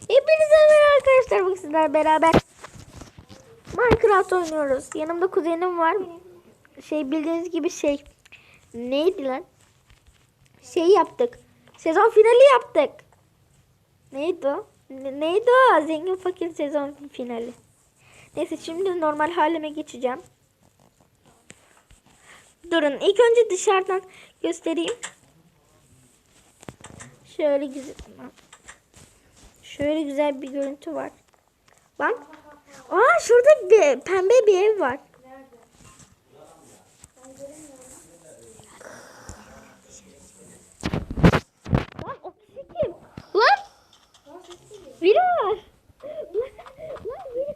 Hepinize merhaba arkadaşlar. Bugün sizlerle beraber Minecraft oynuyoruz. Yanımda kuzenim var. Şey bildiğiniz gibi şey. Neydi lan? Şey yaptık. Sezon finali yaptık. Neydi o? Ne- neydi o? Zengin fakir sezon finali. Neyse şimdi normal halime geçeceğim. Durun ilk önce dışarıdan göstereyim. Şöyle güzel. Şöyle güzel bir görüntü var. Bak. Aa şurada bir pembe bir ev var. Lan o kişi? Lan! Var. Lan, lan biri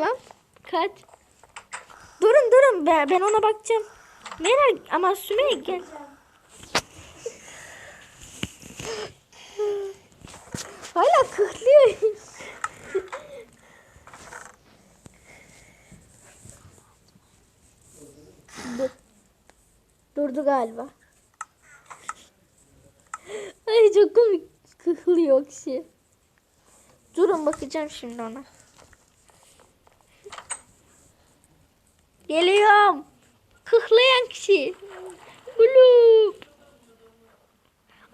lan. Kaç. Durun durun ben, ben ona bakacağım. Meral ama Sümeyye gel. Hala kıhlıyor. Dur. Durdu galiba. Ay çok komik kıhlıyor o kişi. Durun bakacağım şimdi ona. Geliyorum. Kıhlayan kişi. Bulup.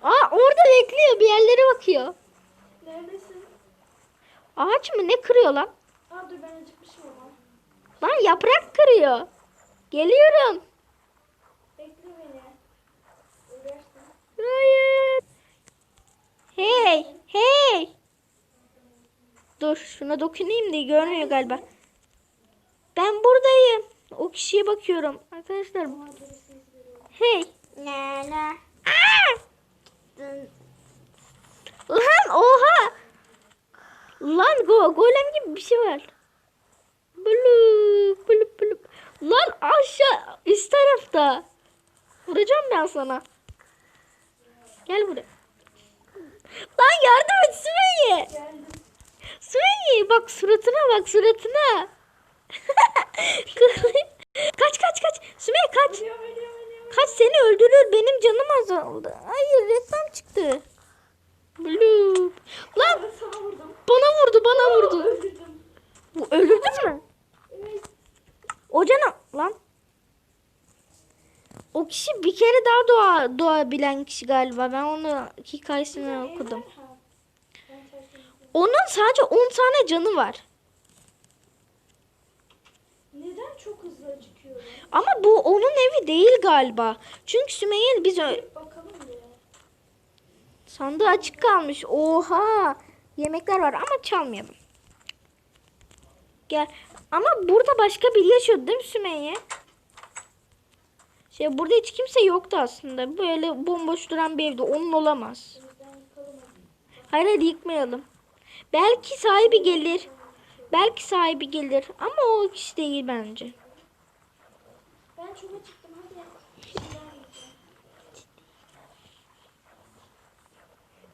Aa orada bekliyor bir yerlere bakıyor. Neredesin? Ağaç mı ne kırıyor lan? Aa dur ben acıkmışım ama. Lan yaprak kırıyor. Geliyorum. Hayır. Hey, hey. Dur şuna dokunayım diye görmüyor galiba. Ben buradayım. O kişiye bakıyorum. Arkadaşlar. Hey. Ne? Aa! Lan oha. Lan go golem gibi bir şey var. Bulup bulup bulup. Lan aşağı üst tarafta. Vuracağım ben sana. Gel buraya. Lan yardım et Sümeyye. Sümeyye bak suratına bak suratına. kaç kaç kaç. Sümeyye kaç. Kaç seni öldürür benim canım azaldı. Hayır reklam çıktı. Bloop. Lan bana vurdu bana vurdu. Bu öldürdün mü? Evet. O cana lan. O kişi bir kere daha doğa, doğa bilen kişi galiba. Ben onu hikayesini okudum. Onun sadece 10 tane canı var. Neden çok hızlı acıkıyorum? Ama bu onun evi değil galiba. Çünkü Sümeyye biz ö- sandığı açık kalmış. Oha! Yemekler var ama çalmayalım. Gel. Ama burada başka biri yaşıyordu değil mi Sümeyye? Şey burada hiç kimse yoktu aslında. Böyle bomboş duran bir evde. Onun olamaz. Hadi. Hayır hayır yıkmayalım. Belki sahibi gelir. Belki sahibi gelir. Ama o kişi değil bence. Ben çok acıktım hadi. Şeyler yiyeceğim.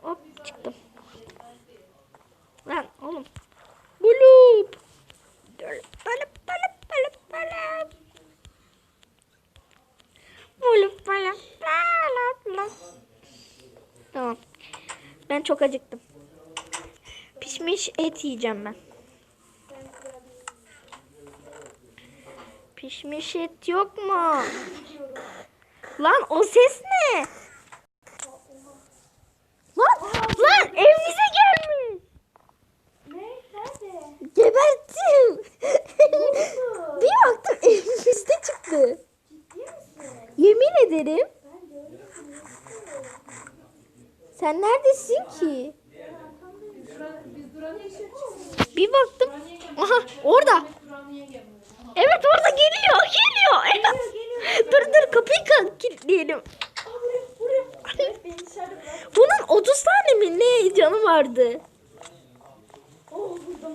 Hop çıktım. Lan oğlum. Bulup. Balıp balıp balıp balıp balıp. Bulup balıp balıp balıp. Tamam. Ben çok acıktım. Pişmiş et yiyeceğim ben. Pişmiş et yok mu? Lan o ses ne? Lan, lan evimize gelmiş. Ne? Nerede? Geberttim. oldu? bir baktım evimizde çıktı. Ciddi misin? Yemin ederim. Ben görmedim. Nasıl? Sen neredesin ki? Bir baktım. Aha orada. Evet orada geliyor. Geliyor. Geliyor. dur dur kapıyı ka- kilitleyelim. Evet. Bunun 30 tane mi ne canı vardı?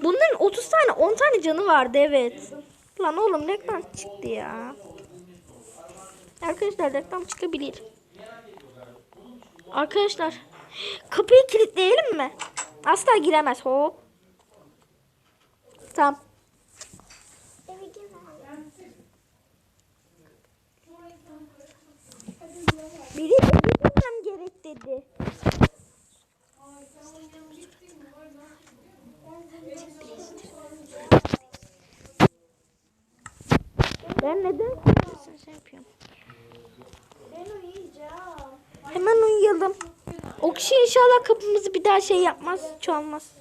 Bunların 30 tane 10 tane canı vardı evet. Lan oğlum reklam çıktı ya. Arkadaşlar reklam çıkabilir. Arkadaşlar kapıyı kilitleyelim mi? Asla giremez. Hop. Tamam. Biri evi bulmam gerek dedi. Ben neden şey. Hemen. O kişi inşallah kapımızı bir daha şey yapmaz, çalmaz.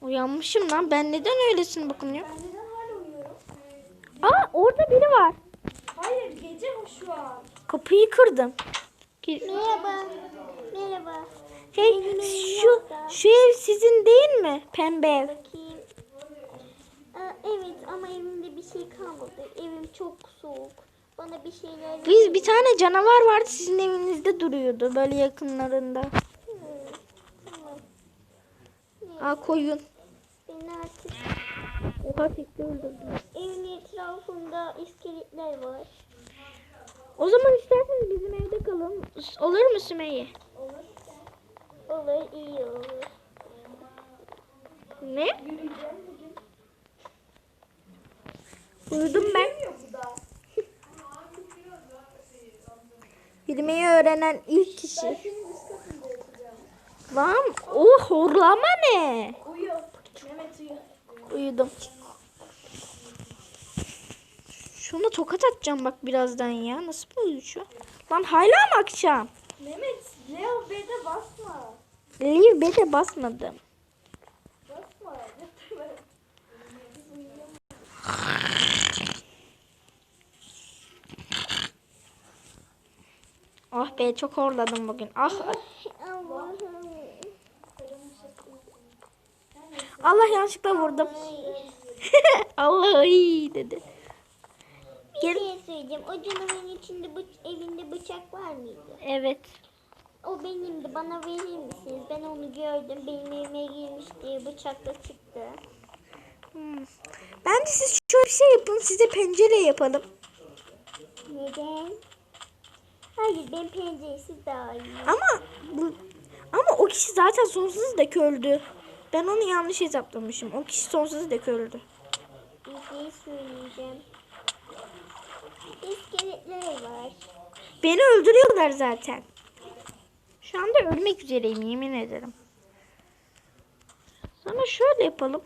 Uyanmışım lan. Ben neden öylesin bakınıyorum? Ben neden hala uyuyorum? Aa orada biri var. Hayır gece o şu an. Kapıyı kırdım. Merhaba. Merhaba. Şey, şu şu ev sizin değil mi? Pembe ev. Bakayım. Aa, evet ama evimde bir şey kalmadı. Evim çok soğuk. Bana bir şeyler Biz bir tane canavar vardı sizin evinizde duruyordu böyle yakınlarında. Tamam. Aa koyun. Beni artık Oha tekli öldürdüm. evin etrafında iskeletler var. O zaman isterseniz bizim evde kalın. Olur mu Sümeyye? Olur. İyi olur. Ne? Uyudum ben. Yürümeyi öğrenen ilk kişi. Lan o horlama ne? Uyu. Mehmet uyu. Uyudum. Şuna tokat atacağım bak birazdan ya. Nasıl bu uyuşu? Lan hala mı akşam? Mehmet Leo B'de basma. Leave bed'e basmadım. Basma. Ah be çok horladım bugün. Ah. Allah yanlışlıkla vurdum. Allah iyi dedi. Bir şey söyleyeceğim. O canavarın içinde bu evinde bıçak var mıydı? Evet. O benimdi. Bana verir misiniz? Ben onu gördüm. Benim evime girmiş diye bıçakla çıktı. Hmm. Bence siz şöyle bir şey yapın. Size pencere yapalım. Neden? Hayır ben penceresiz daha iyi. Ama bu ama o kişi zaten sonsuz dek öldü. Ben onu yanlış hesaplamışım. O kişi sonsuz dek öldü. Bir şey söyleyeceğim. İskeletler var. Beni öldürüyorlar zaten. Şu anda ölmek üzereyim yemin ederim. Sana şöyle yapalım.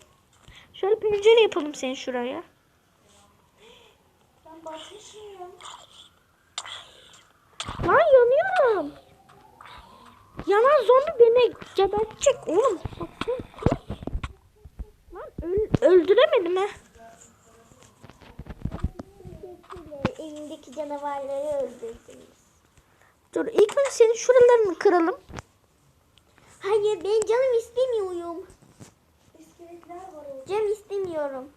Şöyle pencere yapalım senin şuraya. Ben. Lan yanıyorum. Yanan zombi beni gebertecek oğlum. Lan öl- öldüremedim. Teşekkürler. Evimdeki canavarları öldürdünüz. Dur ilk önce senin şuralarını kıralım. Hayır ben canım istemiyorum. Canım istemiyorum.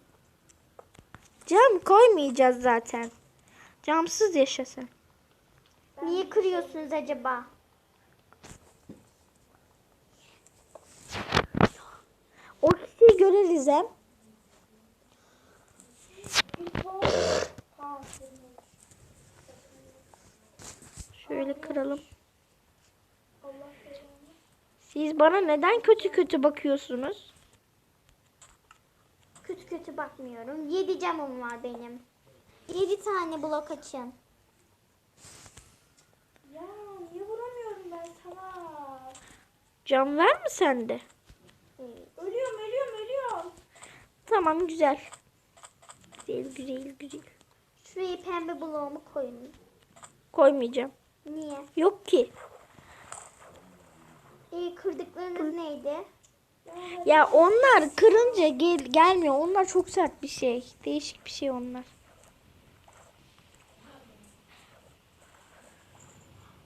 Cam koymayacağız zaten. Camsız yaşasın. Niye kırıyorsunuz acaba? O kişiyi göreriz hem. Şöyle kıralım. Siz bana neden kötü kötü bakıyorsunuz? Kötü kötü bakmıyorum. Yedi camım var benim. Yedi tane blok açın. Ya niye vuramıyorum ben sana? Cam var mı sende? Ölüyorum ölüyorum ölüyorum. Tamam güzel. Güzel güzel güzel. Şuraya pembe bloğumu koyun. Koymayacağım. Niye? Yok ki. Ee, kırdıklarınız neydi? Ya onlar kırınca gel gelmiyor. Onlar çok sert bir şey. Değişik bir şey onlar.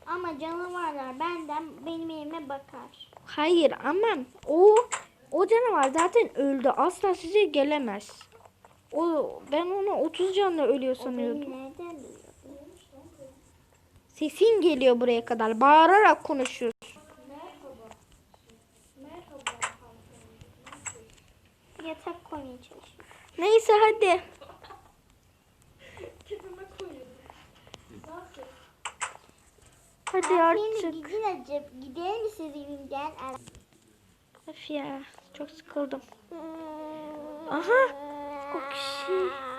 Ama canavarlar benden benim evime bakar. Hayır aman o o canavar zaten öldü. Asla size gelemez. O ben onu 30 canla ölüyor sanıyordum. Beni nereden biliyor? Sesin geliyor buraya kadar. Bağırarak konuşuyorsun. Yatak koymaya çalışıyorum. Neyse hadi. Kedime koyuyorum. Nasıl? Hadi artık. gidin acaba. Gidelim mi siz evimden? Öf ya çok sıkıldım. Aha, o kişi.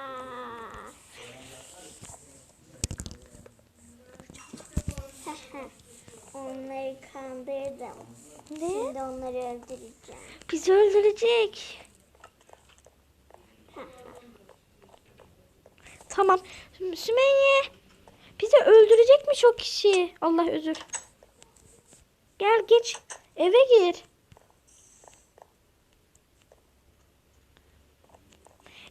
Onları kandırdım. Ne? Şimdi onları öldüreceğim. Bizi öldürecek. Tamam. Sü- Sümeyye. Bizi öldürecekmiş o kişi. Allah özür. Gel geç. Eve gir.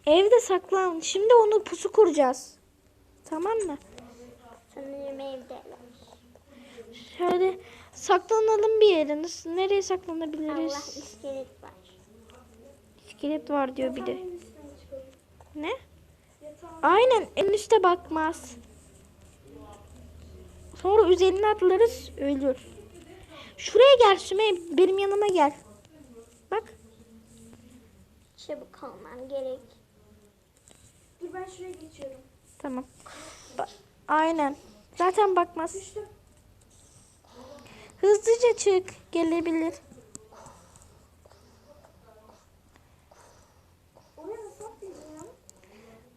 Evde saklan. Şimdi onu pusu kuracağız. Tamam mı? Sanırım evde. Şöyle saklanalım bir. Nasıl, nereye Allah saklanabiliriz? iskelet var. İskelet var diyor bir de. Ne? Aynen en üste bakmaz. Sonra üzerine atlarız ölür. Şuraya gel Sümey benim yanıma gel. Bak Çabuk olmam gerek. Dur ben şuraya geçiyorum. tamam. Ba- Aynen. Zaten bakmaz. Düştüm. Hızlıca çık gelebilir.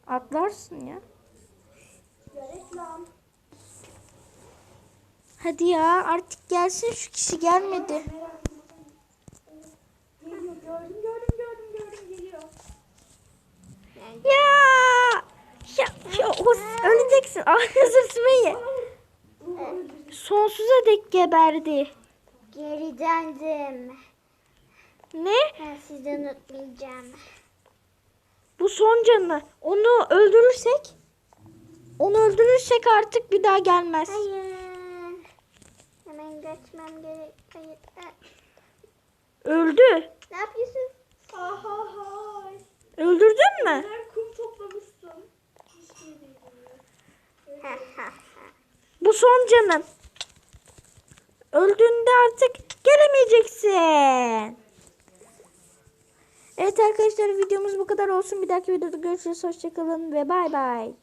Atlarsın ya. Hadi ya artık gelsin şu kişi gelmedi. Gördüm gördüm gördüm geliyor. Ya! Ya, ya öleceksin. Ah özür Sümeyye. Sonsuza dek geberdi. Geri döndüm. Ne? Ben sizi unutmayacağım. Bu son canı. Onu öldürürsek onu öldürürsek artık bir daha gelmez. Hayır. Hemen kaçmam gerek. Hayır. Ha, Öldü. Ne yapıyorsun? Aha hay. Öldürdün mü? Sen kum ha, ha. Bu son canın. Öldüğünde artık gelemeyeceksin. Evet arkadaşlar videomuz bu kadar olsun. Bir dahaki videoda görüşürüz. Hoşçakalın ve bay bay.